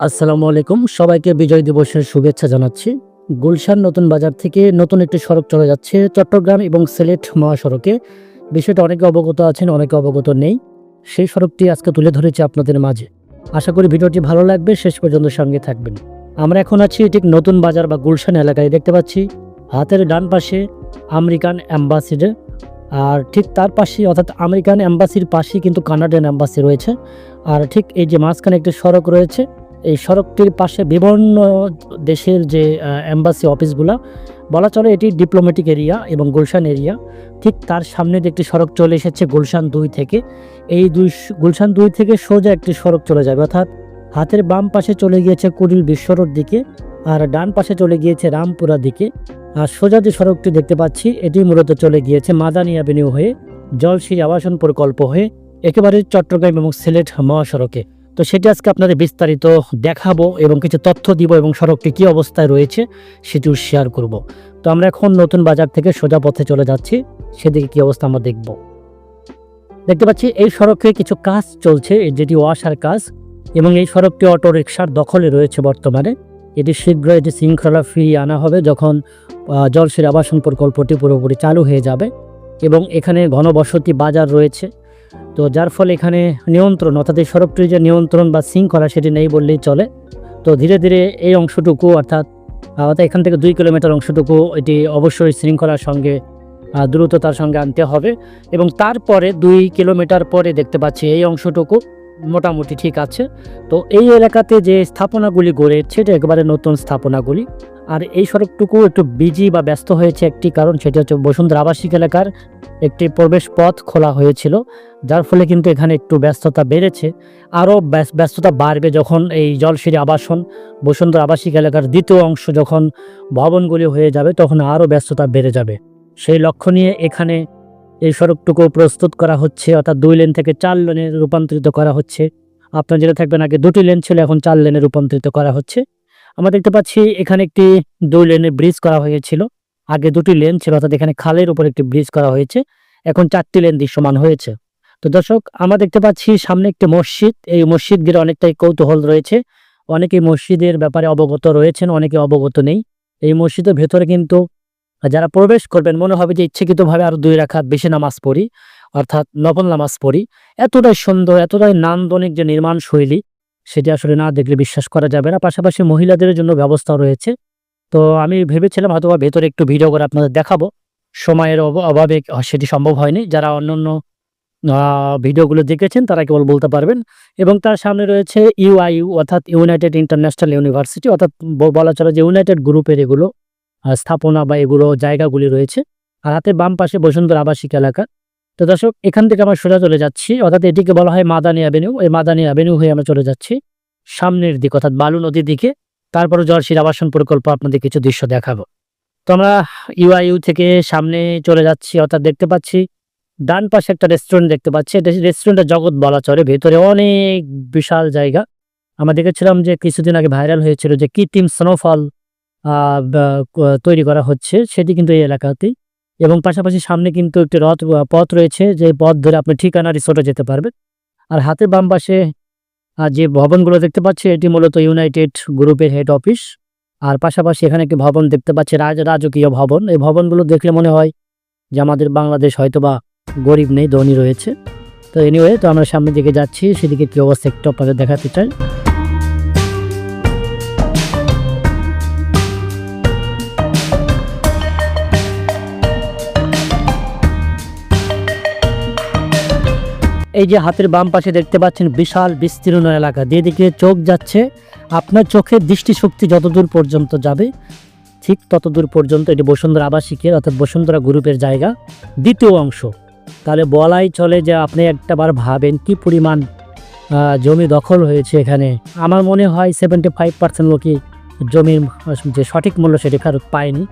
আসসালামু আলাইকুম। সবাইকে বিজয় দিবসের শুভেচ্ছা জানাচ্ছি। গুলশান নতুন বাজার থেকে নতুন একটি সড়ক চলে যাচ্ছে চট্টগ্রাম এবং সিলেট মহাসড়কে। বিষয়টা অনেকে অবগত আছেন, অনেকে অবগত নেই। সেই সড়কটি আজকে তুলে ধরেছি আপনাদের মাঝে। আশা করি ভিডিওটি ভালো লাগবে, শেষ পর্যন্ত সঙ্গে থাকবেন। আমরা এখন আছি ঠিক নতুন বাজার বা গুলশান এলাকায়, দেখতে পাচ্ছি হাতের ডান পাশে আমেরিকান অ্যাম্বাসিডার। আর ঠিক তার পাশে অর্থাৎ আমেরিকান অ্যাম্বাসির পাশেই কিন্তু কানাডিয়ান অ্যাম্বাসি রয়েছে। আর ঠিক এই যে মাঝখানে একটি সড়ক রয়েছে এই সড়কটির পাশে বিভিন্ন দেশের যে অ্যাম্বাসি অফিসগুলো বলা চলে এটি ডিপ্লোম্যাটিক এরিয়া এবং গুলশান এরিয়া ঠিক তার সামনে একটি সড়ক চলে এসেছে গুলশান দুই থেকে। এই দুই গুলশান দুই থেকে সোজা একটি সড়ক চলে যাবে। অর্থাৎ হাতের বাম পাশে চলে গিয়েছে কুড়িল বিশ্বরোড দিকে আর ডান পাশে চলে গিয়েছে রামপুরা দিকে। আর সোজা যে সড়কটি দেখতে পাচ্ছি, এটি মূলত চলে গিয়েছে মাদানী অ্যাভিনিউ হয়ে জলশ্রী আবাসন প্রকল্প হয়ে একেবারে চট্টগ্রাম এবং সিলেট মহাসড়কে। তো সেটি আজকে আপনাদের বিস্তারিত দেখাবো এবং কিছু তথ্য দিব এবং সড়কটি কী অবস্থায় রয়েছে সেটিও শেয়ার করব। তো আমরা এখন নতুন বাজার থেকে সোজা পথে চলে যাচ্ছি, সেদিকে কী অবস্থা আমরা দেখব। দেখতে পাচ্ছি এই সড়কে কিছু কাজ চলছে, যেটি ওয়াশার কাজ এবং এই সড়কটি অটো রিক্সার দখলে রয়েছে বর্তমানে। এটি শীঘ্র এটি শৃঙ্খলা ফিরিয়ে আনা হবে যখন জলসের আবাসন প্রকল্পটি পুরোপুরি চালু হয়ে যাবে এবং এখানে ঘনবসতি বাজার রয়েছে। তো যার ফলে এখানে নিয়ন্ত্রণ, অর্থাৎ এই সড়কটির যে নিয়ন্ত্রণ বা শৃঙ্খলা সেটি নেই বললেই চলে। তো ধীরে ধীরে এই অংশটুকু, অর্থাৎ অর্থাৎ এখান থেকে দুই কিলোমিটার অংশটুকু, এটি অবশ্যই শৃঙ্খলার সঙ্গে দ্রুত দ্রুততার সঙ্গে আনতে হবে। এবং তারপরে দুই কিলোমিটার পরে দেখতে পাচ্ছি এই অংশটুকু। মোটামুটি ঠিক আছে। তো এই এলাকাতে যে স্থাপনাগুলি গড়ে এটা একেবারে নতুন স্থাপনাগুলি। আর এই সড়কটুকু একটু বিজি বা ব্যস্ত হয়েছে একটি কারণ, সেটি হচ্ছে বসুন্ধরা আবাসিক এলাকার একটি প্রবেশ পথ খোলা হয়েছিল, যার ফলে কিন্তু এখানে একটু ব্যস্ততা বেড়েছে। আরও ব্যস্ততা বাড়বে যখন এই জলসিরি আবাসন, বসুন্ধরা আবাসিক এলাকার দ্বিতীয় অংশ যখন ভবনগুলি হয়ে যাবে, তখন আরও ব্যস্ততা বেড়ে যাবে। সেই লক্ষ্য নিয়ে এখানে এই সড়কটুকু প্রস্তুত করা হচ্ছে, অর্থাৎ দুই লেন থেকে চার লেনে রূপান্তরিত করা হচ্ছে। আপনার যেটা থাকবেন আগে দুটি লেন ছিল, এখন চার লেনে রূপান্তরিত করা হচ্ছে। আমরা দেখতে পাচ্ছি এখানে একটি দুই লেনের ব্রিজ করা হয়েছিল। আগে দুটি লেন ছিল, অর্থাৎ এখানে খালের উপর একটি ব্রিজ করা হয়েছে। এখন চারটি লেন দৃশ্যমান হয়েছে। তো দর্শক, আমরা দেখতে পাচ্ছি সামনে একটি মসজিদ। এই মসজিদ ঘিরে অনেকটাই কৌতূহল রয়েছে। অনেকে মসজিদের ব্যাপারে অবগত রয়েছেন অনেকে অবগত নেই। এই মসজিদের ভেতরে কিন্তু যারা প্রবেশ করবেন মনে হবে যে ইচ্ছাকৃতভাবে আরও দুই রাখাত বেশি নামাজ পড়ি অর্থাৎ নফল নামাজ পড়ি। এতটাই সুন্দর এতটাই নান্দনিক যে নির্মাণ শৈলী সেটি আসলে না দেখলে বিশ্বাস করা যাবে না। পাশাপাশি মহিলাদের জন্য ব্যবস্থা রয়েছে। তো আমি ভেবেছিলাম হয়তো ভেতরে একটু ভিডিও করে আপনাদের দেখাবো। সময়ের অভ- অভাবে সেটি সম্ভব হয়নি। যারা অন্যান্য আহ, ভিডিওগুলো দেখেছেন তারা কেবল বলতে পারবেন। এবং তার সামনে রয়েছে ইউআইইউ অর্থাৎ ইউনাইটেড ইন্টারন্যাশনাল ইউনিভার্সিটি অর্থাৎ বলা চলে যে ইউনাইটেড গ্রুপের এগুলো। স্থাপনা বা এগুলো জায়গাগুলি রয়েছে। আর হাতে বাম পাশে বসুন্ধরা আবাসিক এলাকা। তো দর্শক, এখান থেকে আমরা সোজা চলে যাচ্ছি। অর্থাৎ এটিকে বলা হয় মাদানী অ্যাভিনিউ। এই মাদানী অ্যাভিনিউ হয়ে আমরা চলে যাচ্ছি সামনের দিক, অর্থাৎ বালু নদীর দিকে। তারপরে জলশির আবাসন প্রকল্প আপনাদের কিছু দৃশ্য দেখাবো। তো আমরা ইউআইইউ থেকে সামনে চলে যাচ্ছি, অর্থাৎ দেখতে পাচ্ছি ডান পাশে একটা রেস্টুরেন্ট দেখতে পাচ্ছি। এটা রেস্টুরেন্টটা জগৎ বলা চলে ভেতরে অনেক বিশাল জায়গা। আমরা দেখেছিলাম যে কিছুদিন আগে ভাইরাল হয়েছিল যে কৃত্রিম স্নোফল তৈরি করা হচ্ছে সেটি কিন্তু এই এলাকাতেই। এবং পাশাপাশি সামনে কিন্তু একটি রথ পথ রয়েছে যে পথ ধরে আপনি ঠিকানা রিসোর্টে যেতে পারবেন। আর হাতের বাম পাশে যে ভবনগুলো দেখতে পাচ্ছি এটি মূলত ইউনাইটেড গ্রুপের হেড অফিস। আর পাশাপাশি এখানে একটি ভবন দেখতে পাচ্ছি, রাজ, রাজকীয় ভবন। এই ভবনগুলো দেখলে মনে হয় যে আমাদের বাংলাদেশ হয়তোবা গরিব নেই, ধনী রয়েছে। তো এনিওয়ে তো আমরা সামনের দিকে যাচ্ছি, সেদিকে কি অবস্থা একটু আপনাদের দেখাতে চাই। এই যে হাতের বাম পাশে দেখতে পাচ্ছেন বিশাল বিস্তীর্ণ এলাকা। যেদিকে চোখ যাচ্ছে, আপনার চোখের দৃষ্টিশক্তি যতদূর পর্যন্ত যাবে, ঠিক ততদূর পর্যন্ত এটি বসুন্ধরা আবাসিকের, অর্থাৎ বসুন্ধরা গ্রুপের জায়গা। দ্বিতীয় অংশ, তাহলে বলাই চলে যে আপনি একটাবার ভাবেন কি পরিমাণ জমি দখল হয়েছে এখানে। আমার মনে হয় সেভেন্টি ফাইভ পার্সেন্ট লোকই জমির, যে সঠিক মূল্য সেটি ফেরত পায়নি।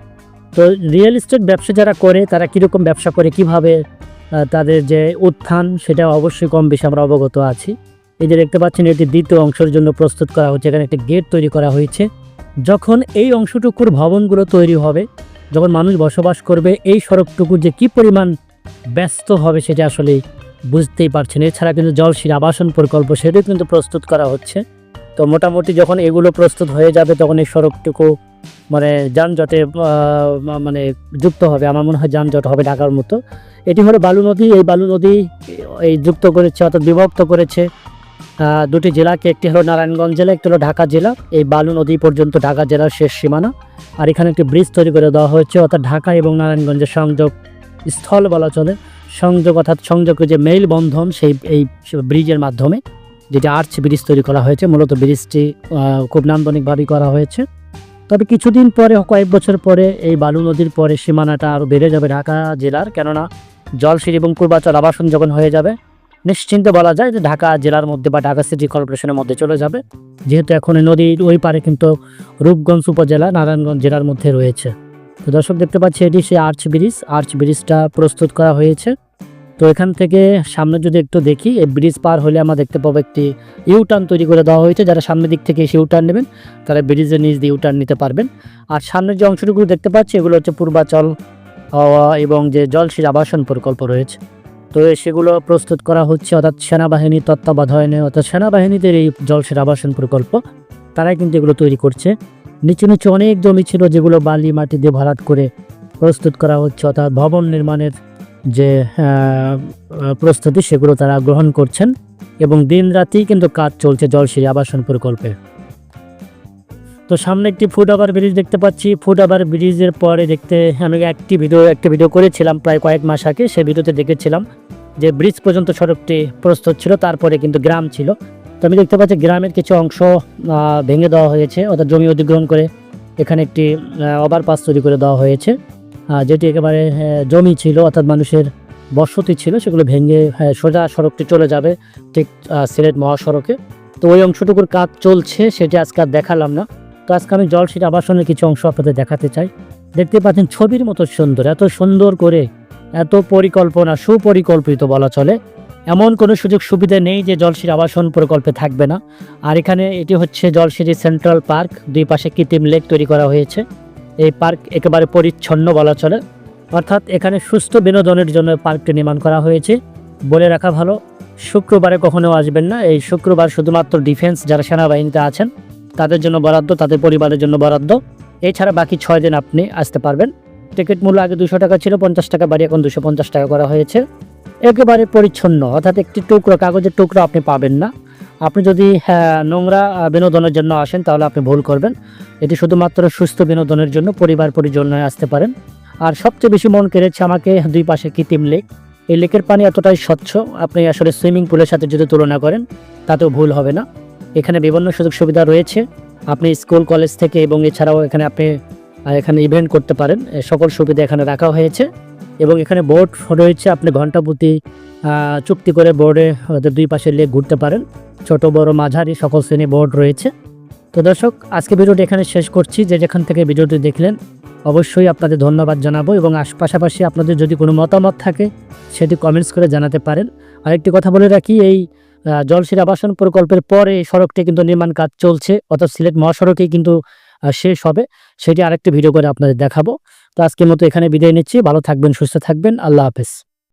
তো রিয়েল এস্টেট ব্যবসা যারা করে, তারা কীরকম ব্যবসা করে, কীভাবে তাদের যে উত্থান, সেটা অবশ্যই কম বেশি আমরা অবগত আছি। এই যে দেখতে পাচ্ছেন, এটি দ্বিতীয় অংশের জন্য প্রস্তুত করা হচ্ছে। এখানে একটি গেট তৈরি করা হয়েছে। যখন এই অংশটুকুর ভবনগুলো তৈরি হবে, যখন মানুষ বসবাস করবে, এই সড়কটুকু যে কি পরিমাণ ব্যস্ত হবে, সেটা আসলে বুঝতেই পারছেন। এছাড়া কিন্তু জলশির আবাসন প্রকল্প, সেটাও কিন্তু প্রস্তুত করা হচ্ছে। তো মোটামুটি যখন এগুলো প্রস্তুত হয়ে যাবে, তখন এই সড়কটুকু মানে যানজটে মানে যুক্ত হবে, আমার মনে হয় যানজট হবে ঢাকার মতো। এটি হলো বালু নদী, এই বালু নদী, এই যুক্ত করেছে, অর্থাৎ বিভক্ত করেছে দুটি জেলাকে, একটি হলো নারায়ণগঞ্জ জেলা, একটি হলো ঢাকা জেলা। এই বালু নদী পর্যন্ত ঢাকা জেলার শেষ সীমানা। আর এখানে একটি ব্রিজ তৈরি করে দেওয়া হয়েছে, অর্থাৎ ঢাকা এবং নারায়ণগঞ্জের সংযোগ স্থল বলা চলে। সংযোগ, অর্থাৎ সংযোগের যে মেইল বন্ধন, সেই, এই ব্রিজের মাধ্যমে, যেটি আর্চ ব্রিজ তৈরি করা হয়েছে। মূলত ব্রিজটি খুব নান্দনিকভাবেই করা হয়েছে। তবে কিছুদিন পরে, কয়েক বছর পরে এই বালু নদীর পরে সীমানাটা আরও বেড়ে যাবে ঢাকা জেলার। কেননা জলসিঁড়ি এবং পূর্বাচল আবাসন যখন হয়ে যাবে, নিশ্চিন্তে বলা যায় যে ঢাকা জেলার মধ্যে বা ঢাকা সিটি কর্পোরেশনের মধ্যে চলে যাবে। যেহেতু এখন নদীর ওই পারে কিন্তু রূপগঞ্জ উপজেলা, নারায়ণগঞ্জ জেলার মধ্যে রয়েছে। তো দর্শক, দেখতে পাচ্ছি এটি সেই আর্চ ব্রিজ আর্চ ব্রিজটা প্রস্তুত করা হয়েছে। তো এখান থেকে সামনে যদি একটু দেখি এই ব্রিজ পার হলে আমরা দেখতে পাবো একটি ইউটার্ন তৈরি করে দেওয়া হয়েছে। যারা সামনের দিক থেকে এসে ইউটার্ন নেবেন তারা ব্রিজের নিচ দিয়ে ইউটার্ন নিতে পারবেন। আর সামনের যে অংশটুকু দেখতে পাচ্ছি এগুলো হচ্ছে পূর্বাচল আহ, এবং যে জলসির আবাসন প্রকল্প রয়েছে। তো সেগুলো প্রস্তুত করা হচ্ছে অর্থাৎ সেনাবাহিনীর তত্ত্বাবধানে অর্থাৎ সেনাবাহিনীদের এই জলসের আবাসন প্রকল্প। তারাই কিন্তু এগুলো তৈরি করছে। নিচে নিচে অনেক জমি ছিল যেগুলো বালি মাটি দিয়ে ভরাট করে প্রস্তুত করা হচ্ছে অর্থাৎ ভবন নির্মাণের যে প্রস্তুতি সেগুলো তারা গ্রহণ করছেন এবং দিন রাতেই কিন্তু কাজ চলছে জলসিরি আবাসন প্রকল্পে। তো সামনে একটি ফুট ওভার ব্রিজ দেখতে পাচ্ছি। ফুট ওভার ব্রিজের পরে দেখতে আমি একটি ভিডিও একটি ভিডিও করেছিলাম প্রায় কয়েক মাস আগে। সেই ভিডিওতে দেখেছিলাম যে ব্রিজ পর্যন্ত সড়কটি প্রস্তুত ছিল, তারপরে কিন্তু গ্রাম ছিল। তো আমি দেখতে পাচ্ছি গ্রামের কিছু অংশ ভেঙে দেওয়া হয়েছে। অর্থাৎ জমি অধিগ্রহণ করে এখানে একটি ওভারপাস তৈরি করে দেওয়া হয়েছে। যেটি একেবারে জমি ছিল, অর্থাৎ মানুষের বসতি ছিল, সেগুলো ভেঙে সোজা সড়কটি চলে যাবে, ঠিক সিলেট মহাসড়কে। তো ওই অংশটুকুর কাজ চলছে, সেটি আজকে আর দেখালাম না। তো আজকে আমি জলসিট আবাসনের কিছু অংশ আপনাদের দেখাতে চাই। দেখতে পাচ্ছেন ছবির মতো সুন্দর, এত সুন্দর করে, এত পরিকল্পনা, সুপরিকল্পিত বলা চলে। এমন কোনো সুযোগ সুবিধা নেই যে জলসির আবাসন প্রকল্পে থাকবে না। আর এখানে এটি হচ্ছে জলসিরি সেন্ট্রাল পার্ক দুই পাশে কৃত্রিম লেক তৈরি করা হয়েছে। এই পার্ক একেবারে পরিচ্ছন্ন বলা চলে। অর্থাৎ এখানে সুস্থ বিনোদনের জন্য পার্কটি নির্মাণ করা হয়েছে। বলে রাখা ভালো, শুক্রবারে কখনো আসবেন না। এই শুক্রবার শুধুমাত্র ডিফেন্স যারা সেনাবাহিনীতে আছেন, তাদের জন্য বরাদ্দ, তাদের পরিবারের জন্য বরাদ্দ। এছাড়া বাকি ছয় দিন আপনি আসতে পারবেন। টিকিট মূল্য আগে দুশো টাকা ছিল, পঞ্চাশ টাকা বাড়ি এখন দুশো পঞ্চাশ টাকা করা হয়েছে। একেবারে পরিচ্ছন্ন, অর্থাৎ একটি টুকরো, কাগজের টুকরো আপনি পাবেন না। আপনি যদি হ্যাঁ, নোংরা বিনোদনের জন্য আসেন তাহলে আপনি ভুল করবেন। এটি শুধুমাত্র সুস্থ বিনোদনের জন্য পরিবার পরিজনে আসতে পারেন। আর সবচেয়ে বেশি মন কেড়েছে আমাকে দুই পাশে কৃত্রিম লেক। এই লেকের পানি এতটাই স্বচ্ছ আপনি আসলে সুইমিং পুলের সাথে যদি তুলনা করেন তাতেও ভুল হবে না। এখানে বিভিন্ন সুযোগ সুবিধা রয়েছে। আপনি স্কুল কলেজ থেকে এবং এছাড়াও এখানে আপনি এখানে ইভেন্ট করতে পারেন। সকল সুবিধা এখানে রাখা হয়েছে। এবং এখানে বোর্ড রয়েছে আপনি ঘণ্টা প্রতি চুক্তি করে বোর্ডে দুই পাশে লেক ঘুরতে পারেন। ছোট বড় মাঝারি সকল শ্রেণি বোর্ড রয়েছে। তো দর্শক আজকে ভিডিওটি এখানে শেষ করছি। যে যেখান থেকে ভিডিওটি দেখলেন অবশ্যই আপনাদের ধন্যবাদ জানাব এবং পাশাপাশি আপনাদের যদি কোনো মতামত থাকে সেটি কমেন্টস করে জানাতে পারেন। আরেকটি কথা বলে রাখি এই আহ, জলসির আবাসন প্রকল্পের পরে এই সড়কটি কিন্তু নির্মাণ কাজ চলছে অর্থাৎ সিলেট মহাসড়কেই কিন্তু শেষ হবে। সেটি আরেকটি ভিডিও করে আপনাদের দেখাবো। তো আজকের মতো এখানে বিদায় নিচ্ছি। ভালো থাকবেন সুস্থ থাকবেন। আল্লাহ হাফেজ।